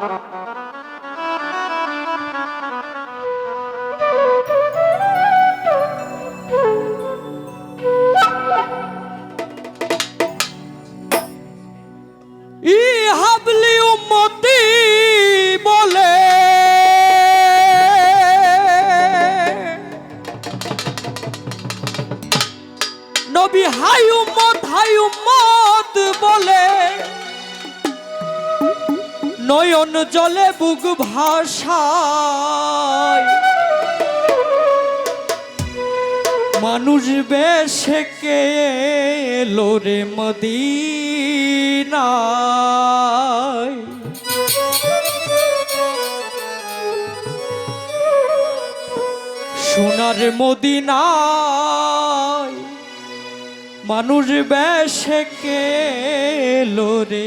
নবী হাই উম্মত হাই উম্মত। নয়ন জলে বুক ভাষায় মানুষ বেশে কে এলো রে মদিনায়? সোনার মদিনায়। মানুষ বেশে কে এলো রে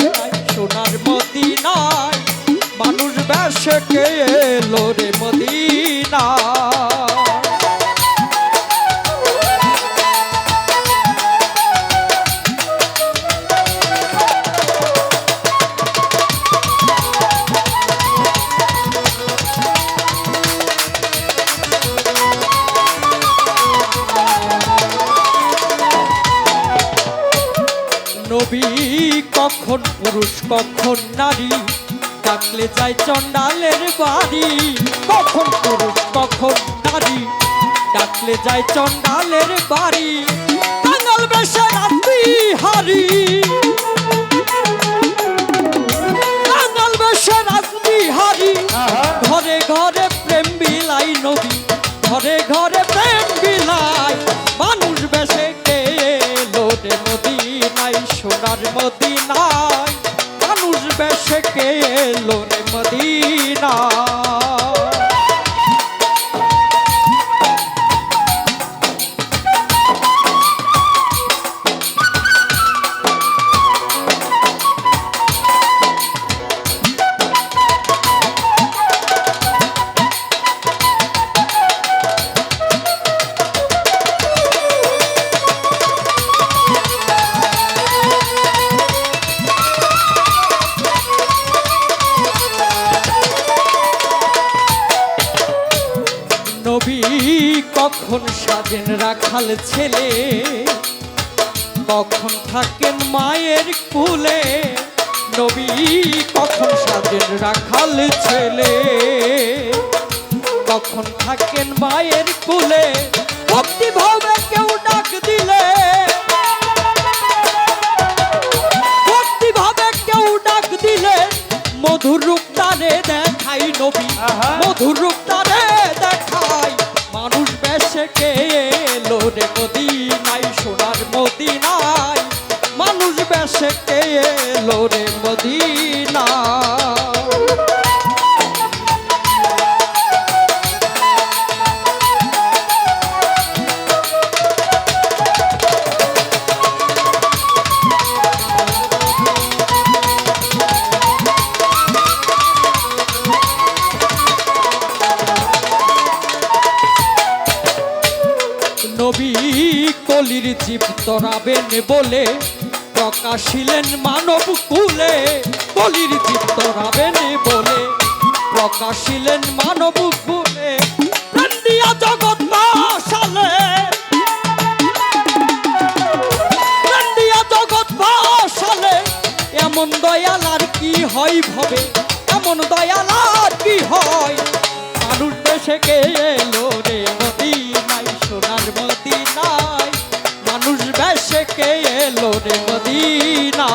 বেশে গেলো রে মদিনায় নবী কখন পুরুষ কখন নারী ডাকলে যায় চন্ডালের বাড়ি। কখন পুরুষ কখন নারী ডাকলে যায় চন্ডালের বাড়ি। কাঙ্গাল বেশে রাত্রি হারি। কাঙ্গাল বেশে রাত্রি হারি। ঘরে ঘরে প্রেম বিলাই ঘরে ঘরে প্রেম বিলাই। মানুষ বেশে এলো রে মদিনায় সোনার মদিনায় কখন সাজেন রাখাল ছেলে কখন থাকেন মায়ের কুলে। নবী কখন সাজেন রাখাল ছেলে কখন থাকেন মায়ের কুলে। ভক্তি ভাবে কেউ ডাক দিলে ভক্তি ভাবে কেউ ডাক দিলে মধুর রূপ তারে দেখাই নবী মধুর রূপ তারে দেখাই বেশে কে এলো রে মদিনাই সোনার মদিনায়। মানুষ বেশে কে এলো রে মদিনা কলির জীব তরাবেন বলে, প্রকাশিলেন মানব কুলে। কলির জীব তরাবেন বলে, প্রকাশিলেন মানব কুলে। জগৎ জগৎ এমন দয়াল আর কি হয় ভবে? এমন দয়াল আর কি হয়? মানুষ দেশে কে এলো রে মদিনা।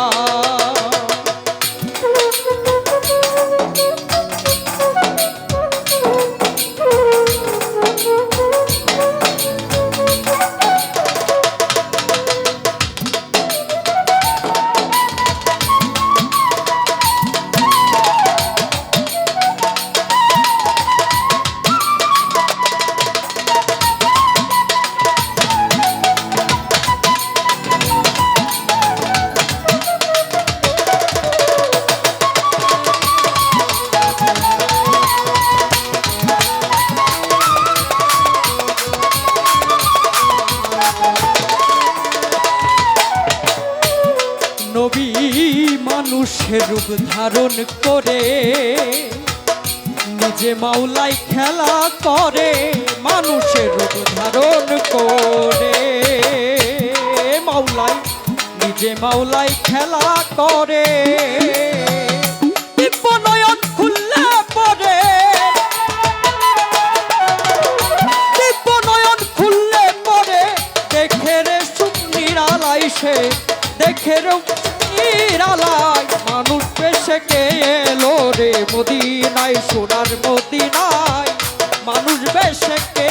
রূপ ধারণ করে, নিজে মাওলাই খেলা করে, মানুষের রূপ ধারণ করে। মাওলাই নিজে মাওলাই খেলা করে। মানুষ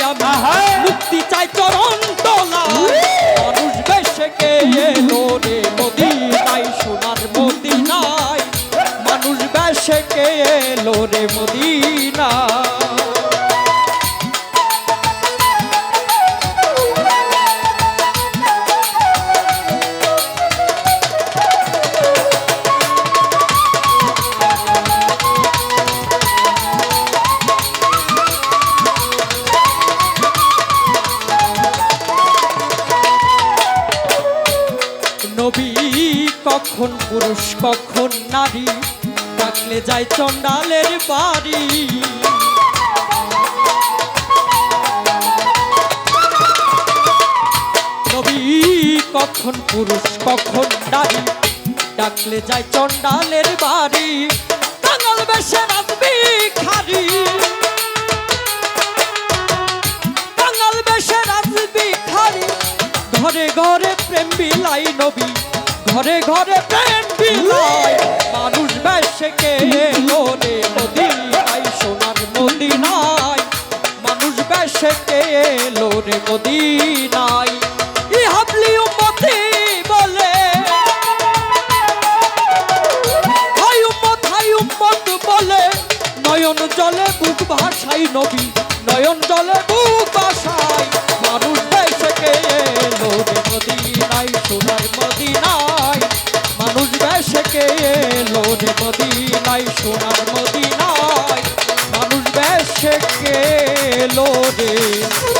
তলায় আমি মুক্তি চাই চরণ তোলা। মানুষ বেশে কে এলো রে মদিনাই সোনার নাই মানুষ বেশে কে এলো রে মোদি নবী কখন পুরুষ, কখন নারী ডাকলে যায় চণ্ডালের বাড়ি। নবী কখন পুরুষ, কখন নারী, ডাকলে যায় চণ্ডালের বাড়ি। কাঙাল বেশে নাচবি খারি কাঙাল বেশে নাচবি খারি ঘরে ঘরে প্রেম বিলাই নবী। ঘরে ঘরে প্রেম বিলাই মানুষ বেশে কে রে মদিনায়, সোনার মদিনায়। মানুষ বেশে কে রে মদিনায়। ই হাবলি উম্মতি বলে। হাই উম্মত হাই উম্মত বলে। নয়ন জলে বুক ভাসাই নবী, নয়ন জলে বুক ভাসাই মানুষ সেকে এলো রে মদিনায় সোনার মদিনায়। মানুষ বেশ এলো রে।